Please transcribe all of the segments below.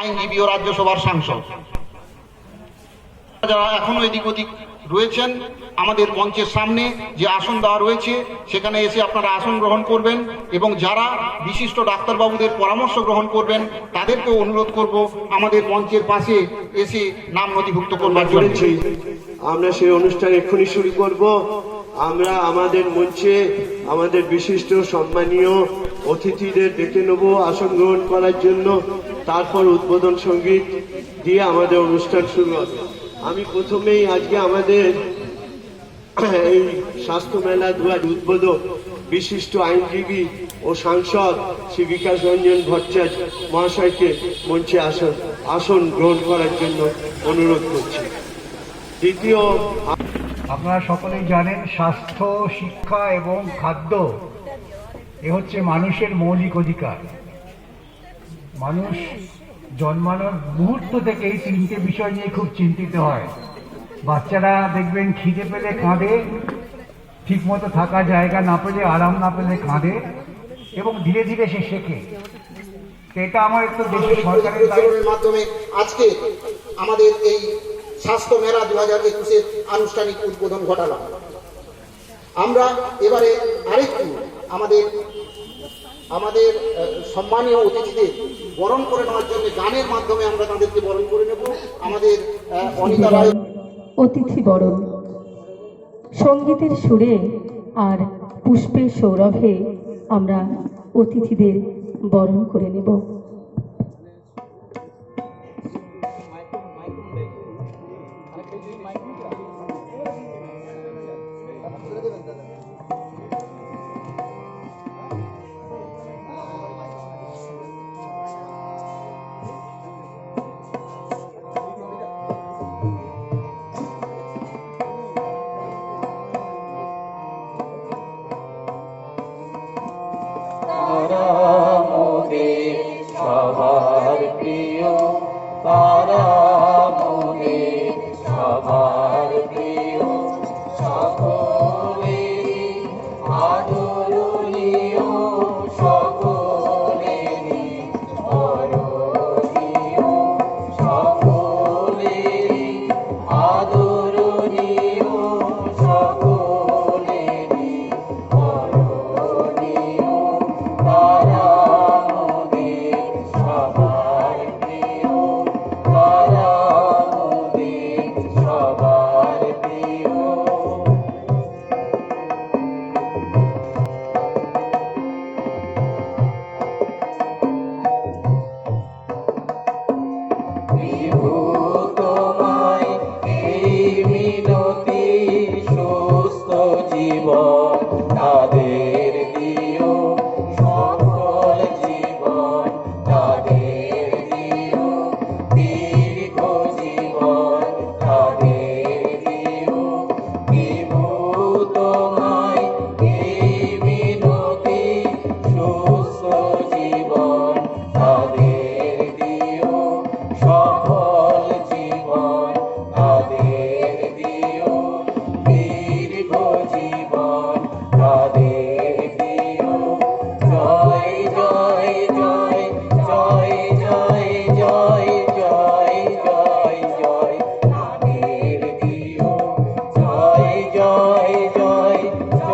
আইনজীবী ও রাজ্যসভার সাংসদ। যারা এখনও এদিক ওদিক রয়েছেন, আমাদের মঞ্চের সামনে যে আসন দেওয়া রয়েছে, সেখানে এসে আপনারা আসন গ্রহণ করবেন এবং যারা বিশিষ্ট ডাক্তারবাবুদের পরামর্শ গ্রহণ করবেন, তাদেরকেও অনুরোধ করব আমাদের মঞ্চের পাশে এসে নাম নথিভুক্ত করবার জন্য। আমরা সেই অনুষ্ঠান এক্ষুনি শুরু করব। আমরা আমাদের মঞ্চে আমাদের বিশিষ্ট সম্মানীয় অতিথিদের ডেকে নেব আসন গ্রহণ করার জন্য। তারপর উদ্বোধন সংগীত দিয়ে আমাদের অনুষ্ঠান শুরু হবে। আমি প্রথমেই আজকে আমাদের এই স্বাস্থ্য মেলা দুয়ার উদ্বোধক বিশিষ্ট আইনজীবী ও সাংসদ শ্রী বিকাশ রঞ্জন ভট্টাচার্য মহাশয়কে মঞ্চে আসন আসন গ্রহণ করার জন্য অনুরোধ করছি। দ্বিতীয় আপনারা সকলেই জানেন স্বাস্থ্য, শিক্ষা এবং খাদ্য, এ হচ্ছে মানুষের মৌলিক অধিকার। মানুষ জন্মানোর মুহূর্ত থেকে এই তিনটে বিষয় নিয়ে খুব চিন্তিত হয়। বাচ্চারা দেখবেন খিদে পেলে কাঁদে, ঠিকমতো থাকা জায়গা না পেলে, আরাম না পেলে কাঁদে এবং ধীরে ধীরে সে শেখে। এটা আমার একটু দেশের সরকারের মাধ্যমে আজকে আমাদের এই স্বাস্থ্য মেলা দু হাজার একুশের আনুষ্ঠানিক উদ্বোধন ঘটালাম। আমরা এবারে আরেকটু আমাদের আমাদের সম্মানীয় অতিথিদের বরণ করে নেওয়ার জন্য গানের মাধ্যমে আমরা তাদেরকে বরণ করে নেব। আমাদের অনিতা রায় অতিথি বরণ। সঙ্গীতের সুরে আর পুষ্পের সৌরভে আমরা অতিথিদের বরণ করে নেব। Para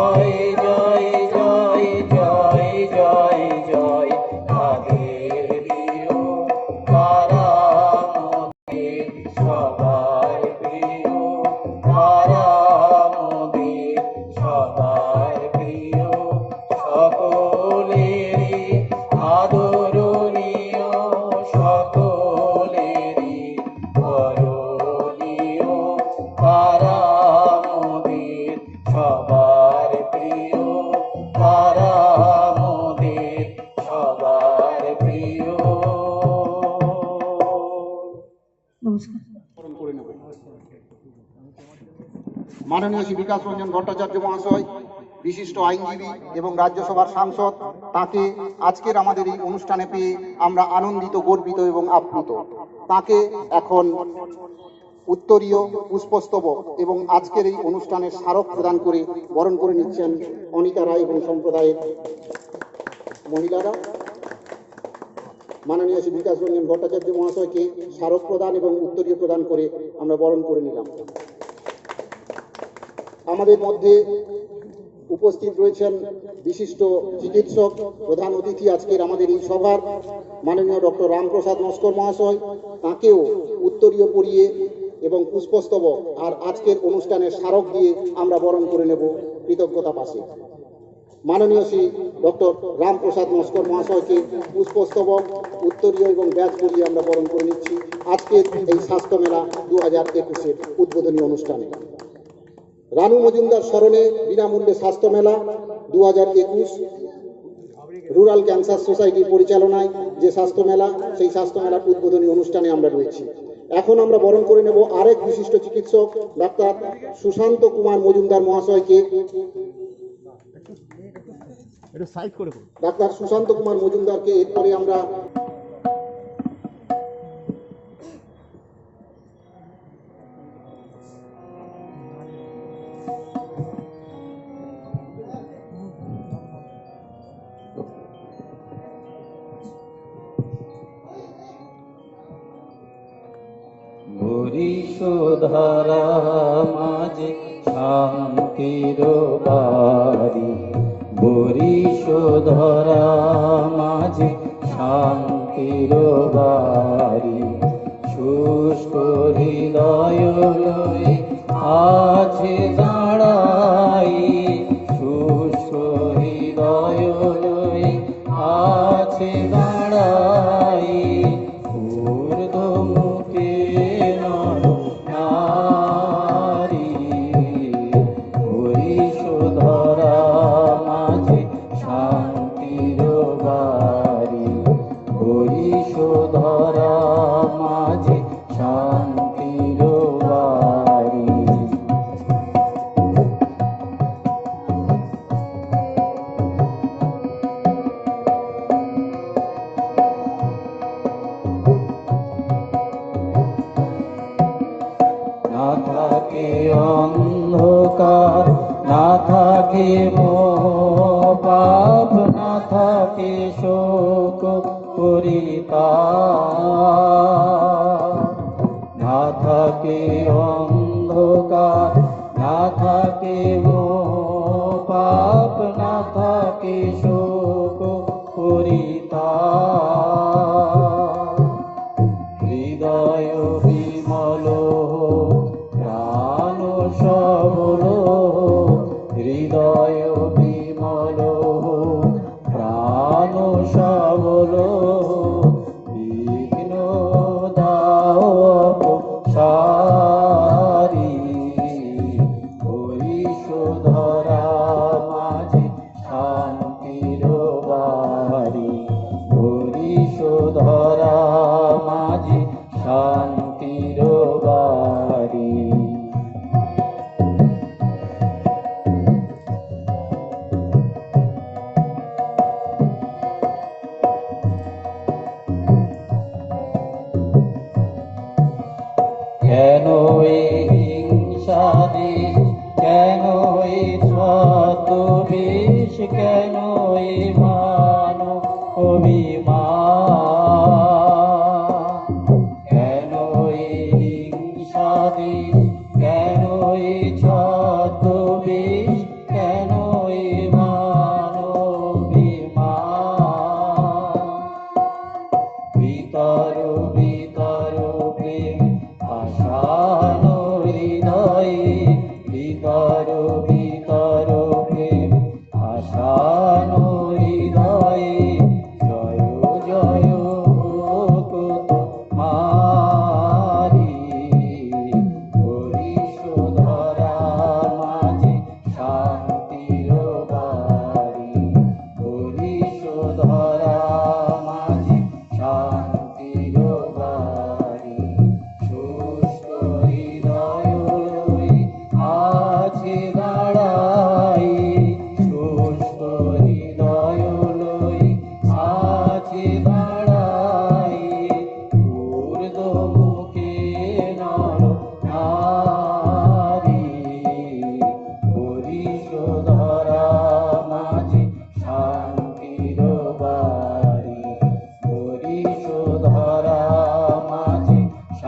Lord. মাননীয় শ্রী বিকাশ রঞ্জন ভট্টাচার্য মহাশয়, বিশিষ্ট আইনজীবী এবং রাজ্যসভার সাংসদ, তাকে আজকের আমাদের এই অনুষ্ঠানে পেয়ে আমরা আনন্দিত, গর্বিত এবং আপ্লুত। তাকে এখন উত্তরীয়, পুষ্পস্তবক এবং আজকের এই অনুষ্ঠানের স্মারক প্রদান করে বরণ করে নিচ্ছেন অনিতা রায় এবং সম্প্রদায়ের মহিলারা। মাননীয় শ্রী বিকাশ রঞ্জন ভট্টাচার্য মহাশয়কে স্মারক প্রদান এবং উত্তরীয় প্রদান করে আমরা বরণ করে নিলাম। আমাদের মধ্যে উপস্থিত রয়েছেন বিশিষ্ট চিকিৎসক, প্রধান অতিথি আজকের আমাদের এই সভার মাননীয় ডক্টর রামপ্রসাদ নস্কর মহাশয়, তাকেও উত্তরীয় পরিয়ে এবং পুষ্পস্তবক আর আজকের অনুষ্ঠানের স্মারক দিয়ে আমরা বরণ করে নেব। কৃতজ্ঞতা পাশে। মাননীয় শ্রী ডক্টর রামপ্রসাদ নস্কর মহাশয়কে পুষ্পস্তবক, উত্তরীয় এবং ব্যাচ পরিয়ে আমরা বরণ করে নিচ্ছি। আজকের এই স্বাস্থ্য মেলা দু হাজার একুশের উদ্বোধনী অনুষ্ঠানে। রানু মজুমদার স্মরণে বিনামূল্যে স্বাস্থ্য মেলা দু হাজার একুশ। রুরাল ক্যান্সার সোসাইটির পরিচালনায় যে স্বাস্থ্য মেলা, সেই স্বাস্থ্য মেলার উদ্বোধনী অনুষ্ঠানে আমরা রয়েছি। এখন আমরা বরণ করে নেব আরেক বিশিষ্ট চিকিৎসক, ডাক্তার সুশান্ত কুমার মজুমদার মহাশয়কে। ডাক্তার সুশান্ত কুমার মজুমদারকে এরপরে আমরা ধরা মাঝে শান্তির বাড়ি। ধরা মাঝে শান্তির বাড়ি। শুষ্ক হৃদয় আছে দাঁড়াই থাকে শোক না থাকে অন্ধকার না থাকে পাপ না থাকে শোক করিতা হৃদয়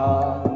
Krishna.